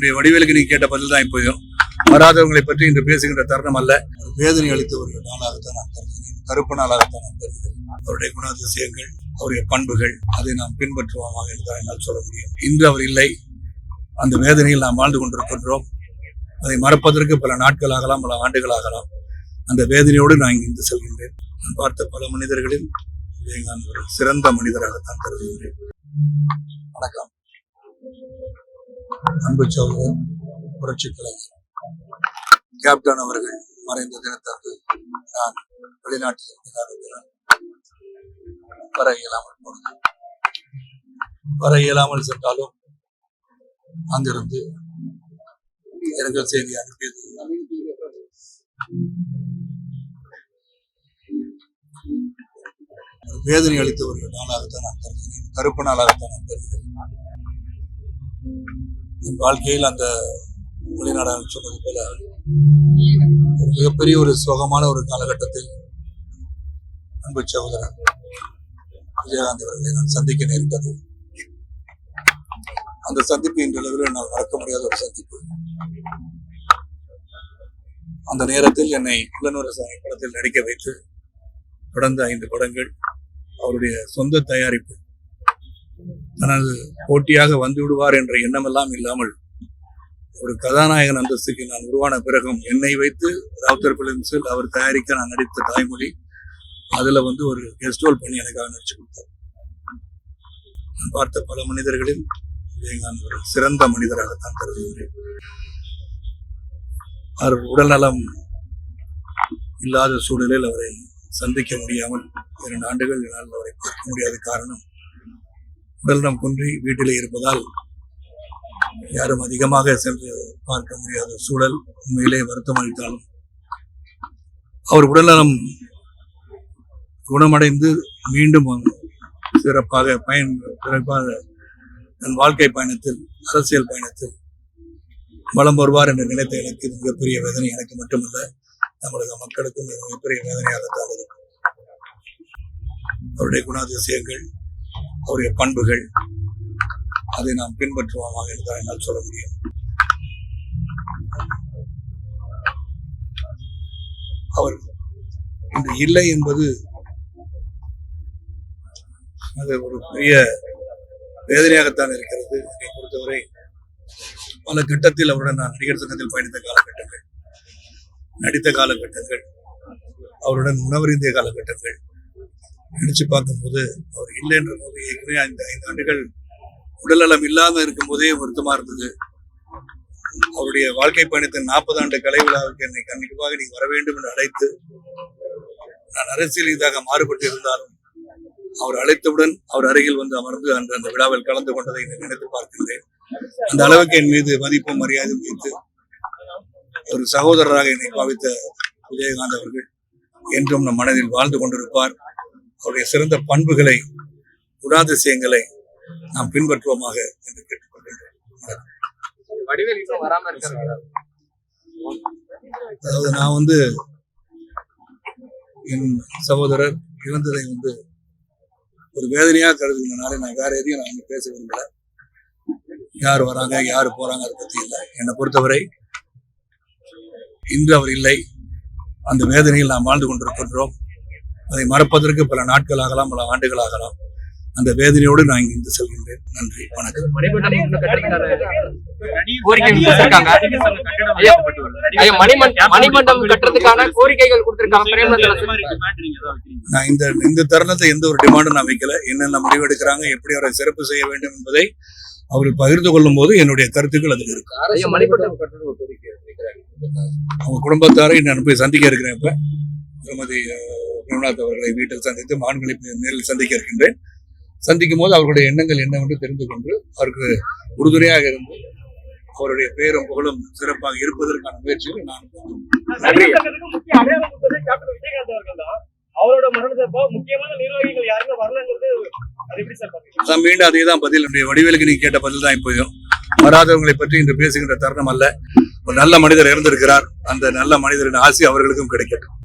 என்னுடைய வடிவேலுக்கு நீ கேட்ட பதில் தான் இப்போயும். வராதவங்களை பற்றி இன்று பேசுகின்ற தருணம் அல்ல. வேதனை அளித்த ஒரு நாளாகத்தான் நான் கருதுகிறேன் கருப்பு நாளாகத்தான் நான் கருதுகிறேன் அவருடைய குணாதிசயங்கள் அவருடைய பண்புகள் அதை நாம் பின்பற்றுவோமாக என்றுதான் என்னால் சொல்ல முடியும். இன்று அவர் இல்லை. அந்த வேதனையில் நாம் வாழ்ந்து கொண்டிருக்கின்றோம். அதை மறப்பதற்கு பல நாட்கள் ஆகலாம் பல ஆண்டுகள் ஆகலாம். அந்த வேதனையோடு நான் இங்கிருந்து செல்கின்றேன். நான் பார்த்த பல மனிதர்களில் நான் ஒரு சிறந்த மனிதராகத்தான் கருதுகிறேன். வணக்கம். அன்பு சோழர் புரட்சி கலைஞர் கேப்டன் அவர்கள் மறைந்த தினத்தன்று நான் வெளிநாட்டில் இருந்த காரணத்தினால் வர இயலாமல் போனது. வர இயலாமல் சென்றாலும் அங்கிருந்து இரங்கல் செய்தி அனுப்பியது. வேதனை அளித்த ஒரு நாளாகத்தான் நான் கருதுகிறேன். கருப்பு நாளாகத்தான் நான் தருகிறேன் என் வாழ்க்கையில் அந்த வெளிநாடாக சொன்னது போல ஒரு மிகப்பெரிய ஒரு சோகமான ஒரு காலகட்டத்தில் அன்பு சகோதரர் விஜயகாந்த் அவர்களை நான் சந்திக்க நேரிட்டது அந்த சந்திப்பு இன்றளவில் நான் மறக்க முடியாத ஒரு சந்திப்பு. அந்த நேரத்தில் என்னை புலனூர் சாமி படத்தில் நடிக்க வைத்து தொடர்ந்து ஐந்து படங்கள் அவருடைய சொந்த தயாரிப்பு தனது போட்டியாக வந்து விடுவார் என்ற எண்ணமெல்லாம் இல்லாமல் ஒரு கதாநாயகன் அந்தஸ்துக்கு நான் உருவான பிறகும் என்னை வைத்து ராவுத்தர் பிலிம்ஸில் அவர் தயாரிக்க நான் நடித்த தாய்மொழி அதுல வந்து ஒரு கெஸ்ட் ரோல் பண்ணி எனக்காக நடிச்சு கொடுத்தார். நான் பார்த்த பல மனிதர்களில் நான் ஒரு சிறந்த மனிதராகத்தான் கருதுகிறேன். அவர் உடல்நலம் இல்லாத சூழலில் அவரை சந்திக்க முடியாமல் இரண்டு ஆண்டுகள் என்னால் அவரை பார்க்க முடியாத காரணம் உடல்நலம் குன்றி வீட்டிலே இருப்பதால் யாரும் அதிகமாக சென்று பார்க்க முடியாத சூழல் உண்மையிலே வருத்தம் அளித்தாலும் அவர் உடல்நலம் குணமடைந்து மீண்டும் சிறப்பாக பயன் சிறப்பாக தன் வாழ்க்கை பயணத்தில் அரசியல் பயணத்தில் வளம் வருவார் என்ற நினைத்த எனக்கு இது மிகப்பெரிய வேதனை. எனக்கு மட்டுமல்ல தமிழக மக்களுக்கும் மிகப்பெரிய வேதனையாகத்தான் இருக்கும். அவருடைய குணாதிசயங்கள் அவருடைய பண்புகள். அதை நாம் பின்பற்றுவோமாக என்று என்னால் சொல்ல முடியும். அவர் இன்று இல்லை என்பது அது ஒரு பெரிய வேதனையாகத்தான் இருக்கிறது. என்னை பொறுத்தவரை பல கட்டத்தில் அவருடன் நான் நடிகர் சங்கத்தில் பயணித்த காலகட்டங்கள் நடித்த காலகட்டங்கள் அவருடன் உணவறிந்திய காலகட்டங்கள் நினைச்சு பார்க்கும்போது அவர் இல்லைன்ற போது ஏற்கனவே ஐந்து ஐந்து ஆண்டுகள் உடல்நலம் இல்லாம இருக்கும் போதே வருத்தமா இருந்தது. அவருடைய வாழ்க்கை பயணத்தின் நாற்பது ஆண்டு கலை விழாவுக்கு என்னை கண்டிப்பாக நீ வர வேண்டும் என்று அழைத்து நான் அரசியல் இதாக மாறுபட்டு இருந்தாலும் அவர் அழைத்தவுடன் அவர் அருகில் வந்து அமர்ந்து அன்று அந்த விழாவில் கலந்து கொண்டதை நான் நினைத்து பார்க்கின்றேன். அந்த அளவுக்கு என் மீது மதிப்பும் மரியாதையும் வைத்து ஒரு சகோதரராக என்னை பாவித்த விஜயகாந்த் அவர்கள் என்றும் நம் மனதில் வாழ்ந்து கொண்டிருப்பார். அவருடைய சிறந்த பண்புகளை குணாதிசயங்களை நாம் பின்பற்றுவோமாக என்று கேட்டுக்கொள்கின்றேன். அதாவது நான் வந்து என் சகோதரர் இறந்ததை வந்து ஒரு வேதனையா கருதுனால நான் வேற எதையும் நான் பேச விரும்பல. யார் வராங்க யார் போறாங்க அதை பத்தி இல்லை. என்னை பொறுத்தவரை இன்று அவர் இல்லை. அந்த வேதனையில் நாம் வாழ்ந்து கொண்டிருக்கின்றோம். அதை மறப்பதற்கு பல நாட்கள் ஆகலாம் பல ஆண்டுகள் ஆகலாம் அந்த வேதனையோடு நான் இங்கிருந்து செல்கின்றேன். நன்றி வணக்கம். நான் இந்த இந்த தருணத்தை எந்த ஒரு டிமாண்டும் நான் வைக்கல. என்னென்ன முடிவெடுக்கிறாங்க எப்படி அவரை சிறப்பு செய்ய வேண்டும் என்பதை அவர்கள் பகிர்ந்து கொள்ளும் போது என்னுடைய கருத்துக்கள் அதில் இருக்கு. அவங்க குடும்பத்தாரை நான் போய் சந்திக்க இருக்கிறேன் இப்ப. திருமதி பிரேமநாத் அவர்களை வீட்டில் சந்தித்து மான்களை நேரில் சந்திக்க இருக்கின்றேன். சந்திக்கும் போது அவர்களுடைய எண்ணங்கள் என்னவென்று தெரிந்து கொண்டு அவருக்கு உறுதுணையாக இருந்து அவருடைய பெயரும் புகழும் சிறப்பாக இருப்பதற்கான முயற்சிகளை நான் மீண்டும் அதே தான் பதில். என்னுடைய வடிவேலுக்கு நீ கேட்ட பதில் தான் இப்போயும் வராதவங்களை பற்றி இன்று பேசுகின்ற தருணம் அல்ல. ஒரு நல்ல மனிதர் இறந்திருக்கிறார். அந்த நல்ல மனிதரின் ஆசி அவர்களுக்கும் கிடைக்கட்டும்.